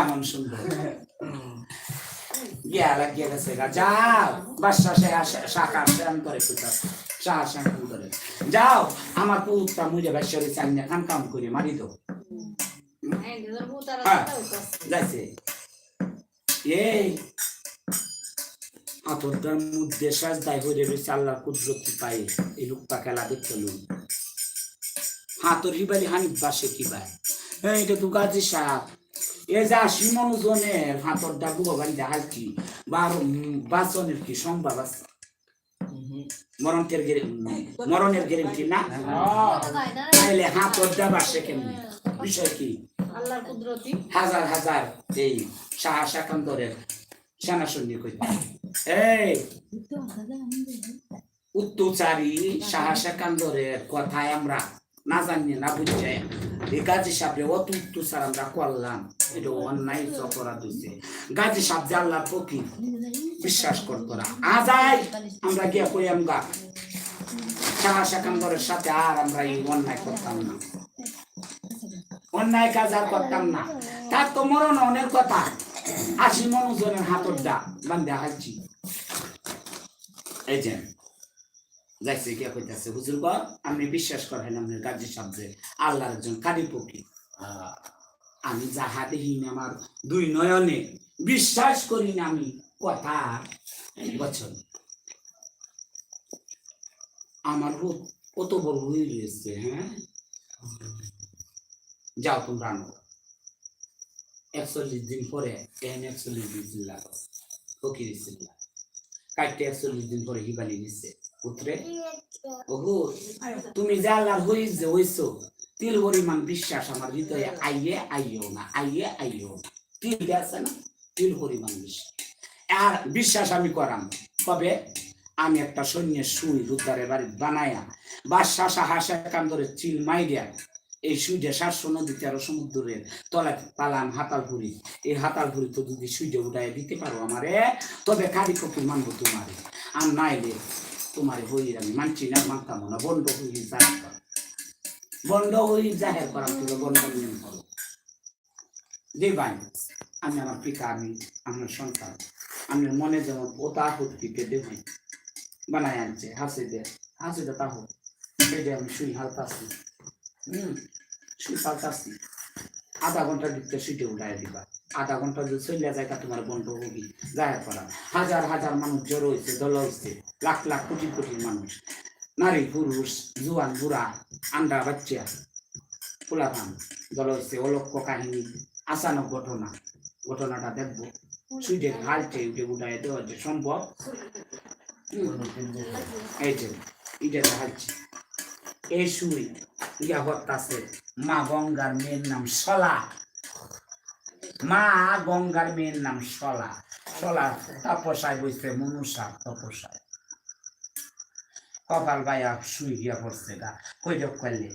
এমন সুন্দর। গিয়া লাগিয়ে গেছে যাও বাদশা সে শাখা করে শাহ করে যাও, আমার পুত্রটা মুজে বাসরে চাইনা, কাম করে, মারি দো হ্যাঁ যাইছে। এই, আতরটার মধ্যে সাজদাই হয়ে রয়েছে আল্লাহ কুদরতি পায়ে এই লোকটা খেলা দেখতে লুন হাতর হিবালি হানিফ বাসে কি ভাই হ্যাঁ এটা তো গাজী সাপ। এ যা সিমন জনের হাতর দা বুড়ো দেখাচ্ছি বারো বাসনের কি সম্ভব আছে? মরণের মরণের গ্যারেন্টি না? তাহলে হাতর দা বাসে কেমনি? বিষয় কি? হাজার হাজার এই শাহ শাকান্তরের সেনা সৈনিক হইতে এই উত্তচারী শাহ শাকান্তরের কথায় আমরা না জানি না বুঝছে এই গাজী সাহেব অত উত্তচার আমরা করলাম এটা অন্যায় অপরাধ হয়েছে গাজী সাহেব যে আল্লাহ ফকির বিশ্বাস করতোরা আজাই আমরা গিয়ে কই আমরা শাহ শাকান্তরের সাথে আর আমরা এই অন্যায় করতাম না অন্যায় কাজ আর করতাম না তার তো মরণ অনেক কথা আশি মনোজনের হাতর দা বান্ধে হাসছি এই যাইছে কে কইতাছে হুজুর গো বিশ্বাস করেন আপনার গাজী শব্দে আল্লাহর একজন কারি পক্ষী আমি যাহা দেখি না, আমার দুই নয়নে বিশ্বাস করি না আমি, কথা বছর আমার হুত কত বড় হয়ে গেছে হ্যাঁ? যাও তোমরা আনো। একচল্লিশ দিন পরে এন একচল্লিশ দিন লাগো ফকির ইসিল্লা কাটতে একচল্লিশ দিন পরে হিবালি নিচ্ছে পুত্রে? ওগো, তুমি যে আল্লাহর হইস যে হইছো, তিল পরিমাণ বিশ্বাস আমার হৃদয়ে আইয়ে আইও না, আইয়ে আইও তিল আছে না? তিল পরিমাণ বিশ্বাস। আর বিশ্বাস আমি করাম। কবে? আমি একটা সৈন্যের সুই রুদ্দারের বাড়ি বানায়া, বাদশাহ সাহাশা কান্দরের চিল মাইরিয়া, এই সুইডে সাতশো নদীতে আরও সমুদ্রের তলায় পালাম হাতালপুরি। এই হাতালপুরি তো যদি সুইডে উঠায় দিতে পারো আমারে, তবে কারি কপি মানবো তোমারে। আর নাইলে তোমারে হই আমি মানছি না, মানতাম না। বন্ধ জাহের করা। বন্ধ হই জাহের করা তুমি বন্ধ নিয়ম করো দেবাই আমি আমার পিতা, আমি আমার সন্তান। আমি মনে যেমন ওতা হতিকে দেবাই বানায় আনছে, হাসি দে হাসি দে তাহ যে আমি শুই হালতাছি। হুম শুই হালতাছি আধা ঘণ্টা দিতে শুইতে উঠাই দিবা। আধা ঘণ্টা যদি চলে যায় তা তোমার বন্ধ হবি। জাহের করা হাজার হাজার মানুষ জড়ো হয়েছে দল হয়েছে লাখ লাখ কোটি কোটি মানুষ। নারী, পুরুষ, জুয়ান, বুড়া, আন্ডা, বাচ্চা, পোলাপান, দল হয়েছে অলক্ষ কাহিনী, আচানক ঘটনা। ঘটনাটা দেখব। সুইটে হালছে উঠে উঠাই দেওয়া যে সম্ভব। এই যে, এটা এই সুই, ইয়া হত্যাছে মা গঙ্গার মেয়ের নাম সলা মা গঙ্গার মেয়ের নাম সলা সলা তপসায় বসছে মনুষা তপসায় কপাল বাইয়া শুই গিয়া পড়ছে গা। কৈরব করলে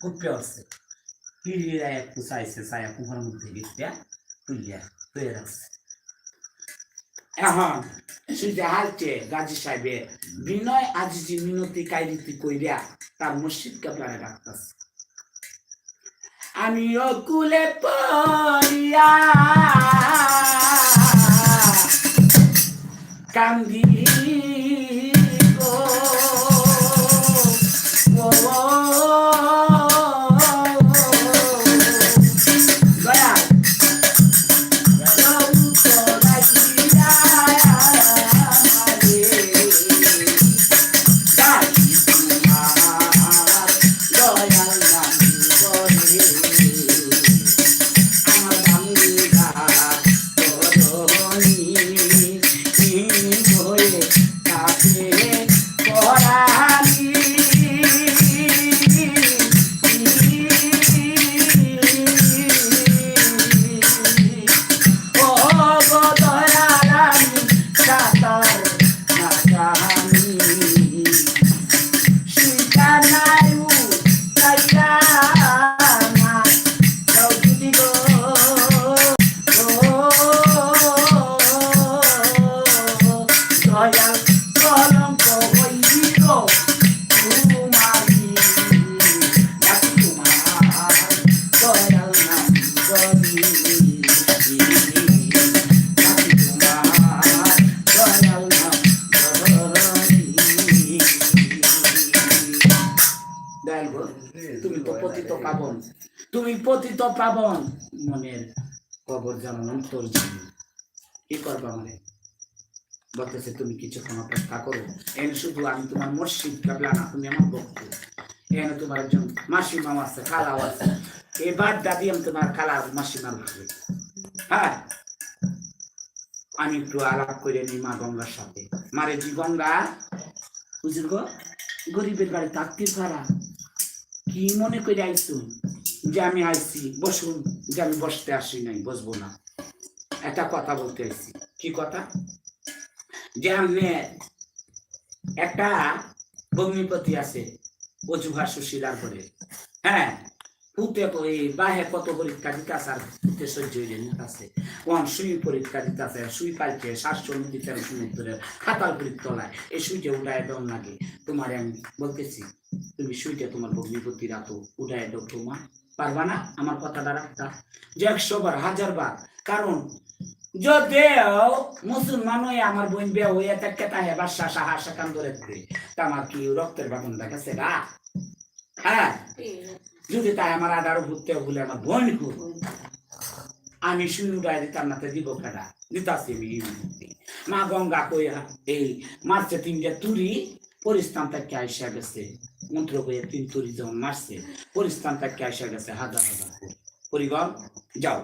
কুপে হচ্ছে হিড়িরা একটু চাইছে মধ্যে তুলিয়া তুলে রাখছে। এখন হালছে গাজী সাহেবে বিনয় আজিজি মিনতি কাইরিতি কইরা তার মসজিদ কাপড়ে রাখতেছে। আমি কুলে পড়িয়া কান্দি পাবন তুমি পতিত পাবন মনের কবর যেমন অন্তর জানি কি করবা মানে বলতেছে, তুমি কিছুক্ষণ অপেক্ষা করো। এনে শুধু আমি তোমার মসজিদ কাবলা না, তুমি আমার ভক্ত। এনে তোমার একজন মাসিমাও আছে, খালাও আছে। এবার দাদি আমি তোমার খালা মাসিমার ভাবে। হ্যাঁ? আমি একটু আলাপ করে নিই মা গঙ্গার সাথে। মারে জি গঙ্গা বুঝল গরিবের বাড়ি তাকতে ভাড়া কি মনে করে আইসুন যে আমি আইছি? বসুন, যে আমি বসতে আসি নাই, বসবো না। একটা কথা বলতে আইছি। কি কথা? যে আমি একটা ভগ্নিপতি আছে অজুহা সুশীলার করে হ্যাঁ বাহে কত পরীক্ষা দিতে আছে আর পুতে সহ্য কোন সুই পরীক্ষা দিতে সুই পাইছে শাস্ত্র নদী তেরো সমুদ্রে হাতাল তলায়। এই সুইটা উঠায় তোমার আমি বলতেছি, তুমি সুইটা তোমার ভগ্নিপতি রাতো উঠায় তোমার পারবা না? আমার কথাটা রাখতা যে একশো বার হাজার বার। কারণ যদিও মুসলমান হয়ে আমার বোন বিয়ে হয়ে থাকে তাহে বাসা সাহা ধরে আমার কি রক্তের বাগুন দেখাছে গা? হ্যাঁ? যদি তাই আমার আদারও ঘুরতে বলে আমার বোন খুব আমি শুনু গায়ে দিতাম না তো দিব কাটা দিতাছি আমি মা গঙ্গা কইয়া, এই, মারছে তিনটা তুরি, পরিস্থান থেকে আইসা গেছে। মন্ত্র কইয়া তিন তুরি যখন মারছে, পরিস্থান থেকে আইসা গেছে হাজার হাজার পরিগণ, যাও।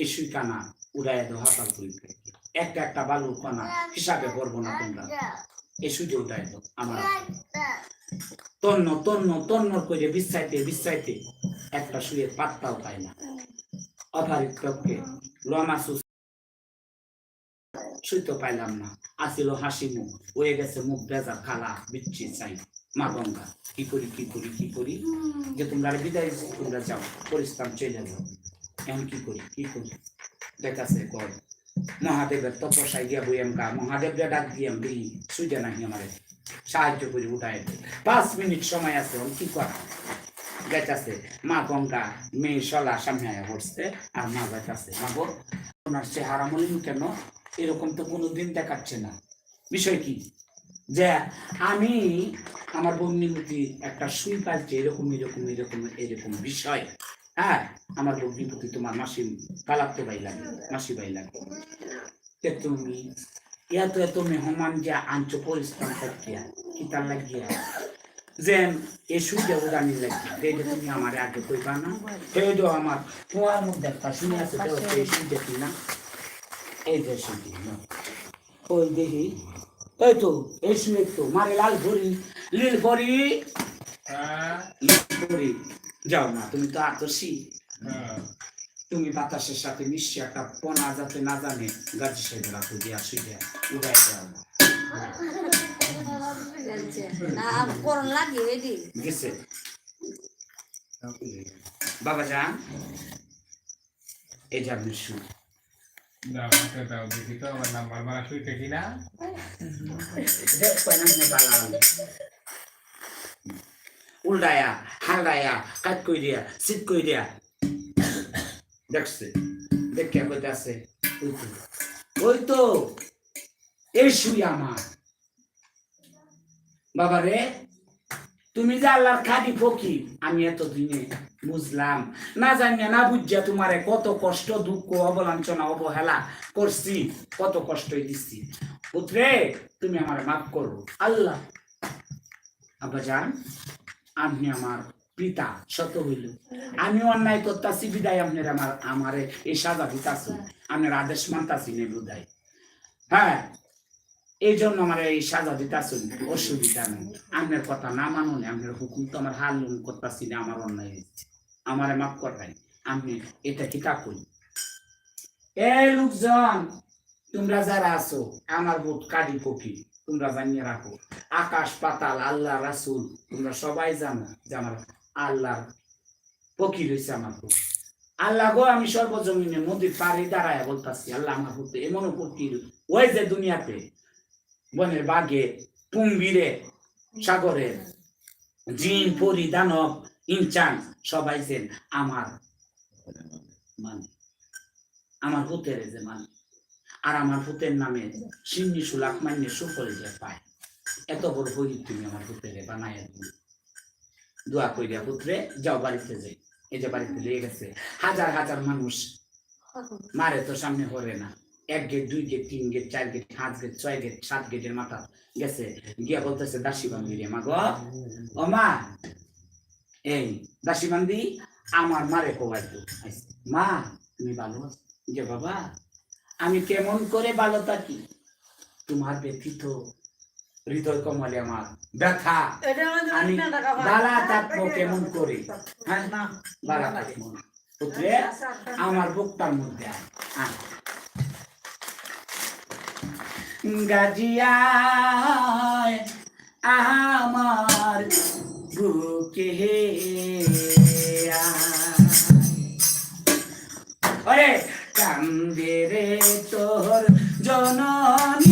এই সুই কানা উড়াইয়া দাও হাতাল করি একটা একটা বালুর কণা হিসাবে করব না তোমরা। এই দাও, আমার তন্ন তন্ন তন্ন করে বিশ্বাইতে বিশ্বাইতে একটা শুয়ে পাত্তাও পায় না। অভারিত পক্ষে লমাসু শুইতে পাইলাম না। আসিল হাসি মুখ হয়ে গেছে মুখ বেজা খালা বিচ্ছি চাই। মা গঙ্গা, কি করি কি করি কি করি? যে তোমরা আর বিদায় তোমরা যাও পরিশ্রম চলে যাও। এখন কি করি কি করি? দেখাছে কর মহাদেবের তপস্যায় গিয়া বইয়াম কা মহাদেবরে ডাক দিয়াম, দিই সুইটা নাহি আমারে। সাহায্য করে উঠায়। পাঁচ মিনিট সময় আছে কি করা যাইতাছে, মা গঙ্গা, মেয়ে সলা সামনে পড়ছে আর মা যাইতাছে, মা গো ওনার চেহারা মনে কেন? এরকম তো কোনোদিন দেখাচ্ছে না। বিষয় কি? যে আমি, আমার বন্যিমতি একটা সুই পাইছে এরকম এরকম এরকম এরকম বিষয়। হ্যাঁ আমার বন্যিমতি তোমার মাসি কালাপ্ত বাই লাগে, মাসি বাই লাগে। তুমি এত এত মেহমান যে আনছো পরিশ্রম থাকিয়া কিতার লাগিয়া? যে এই সুইটা উড়ানি লাগি তুমি আমার আগে কইবা না এইটা আমার কুয়ার মধ্যে একটা শুনে আছে তো এই সুইটা কি না। এই যে সুইটি ওই দেখি এই তো এই শুনে তো মারে লাল ভরি লীল ভরি। লীল ভরি। যাও না তুমি তো আতসি। তুমি বাতাসের সাথে মিশিয়ে একটা পোনা যাতে না জানে গাছি সাইডে রাখো দিয়া শুয়ে উড়াই দেওয়া গেছে। বাবা যান। এই যে আপনি শুন। উল্টায়া হালদায়া কাট কই দিয়া সিট কই দিয়া দেখছে, দেখে কইতে আছে ওই তো, এই আমার। বাবা রে, তুমি যে আল্লাহর খাদি ফকির, আমি এত দিনে বুঝলাম। না জানিয়া, না বুঝিয়া তোমারে কত কষ্ট, দুঃখ অবলাঞ্ছনা অবহেলা করছি, কত কষ্টই দিচ্ছি। পুত্রে, তুমি আমার মাফ করো। আল্লাহ। আব্বাজান আপনি আমার পিতা শত হইল আমি অন্যায় করতাছি, বিদায় আপনার আমার, আমারে এই সাজা দিতাছি, আপনার আদেশ মানতাছি নে বিদায়। হ্যাঁ এই জন্য আমার এই সাজা দিতাছি অসুবিধা নেই। আপনার কথা না মানুন, আপনার হুকুম তো আমার হাল করতাছি না, আমার অন্যায় হয়েছে। আমারে মাফ করবেন আপনি এটা কি করি এই লোকজন, তোমরা যারা আছো, আমার বোধ কাদি পক্ষী তোমরা জানিয়ে রাখো, আকাশ, পাতাল, আল্লাহ, রাসুল, তোমরা সবাই জানো যে আমার আল্লাহর পক্ষী রয়েছে আমার বুক আল্লাহ গো, আমি সর্বজমিনে নদীর পাড়ে দাঁড়ায় বলতাছি, আল্লাহ আমার হতে এমন পক্ষী ওই যে দুনিয়াতে বনের বাঘে কুম্ভীরে সাগরে, জিন, পরি, দানব, ইনচান, সবাই যেন আমার মানে আমার ভূতের যে মানে আর আমার ভূতের নামে সিন্নি সুলাক মান্য সুফল যে পায়। এত বড় হই তুমি আমার ভূতের বানায় দোয়া কইরা পুত্রে, যাও বাড়িতে যাই। এই যে বাড়িতে লেগে গেছে, হাজার হাজার মানুষ। মারে তো সামনে হরে না। এক গেট, দুই গেট, তিন গেট, চার গেট, পাঁচ গেট, ছয় গেট, সাত গেটের মাথা গেছে। গিয়া বলতেছে, দাসী বান্ধি রে মা গো। ও মা, এই দাসী বান্ধি আমার মারে কোবাই তো মা, তুমি ভালো? যে বাবা, আমি কেমন করে ভালো থাকি? তোমার ব্যথিত হৃদয় কমলে আমার। ব্যথা আমি বালা থাকব কেমন করে। হ্যাঁ বালা থাকব পুত্রে আমার বুকটার মধ্যে। গাজিয়ায় আমার বুকে আয়। ওরে কান্দে রে তোর জননী।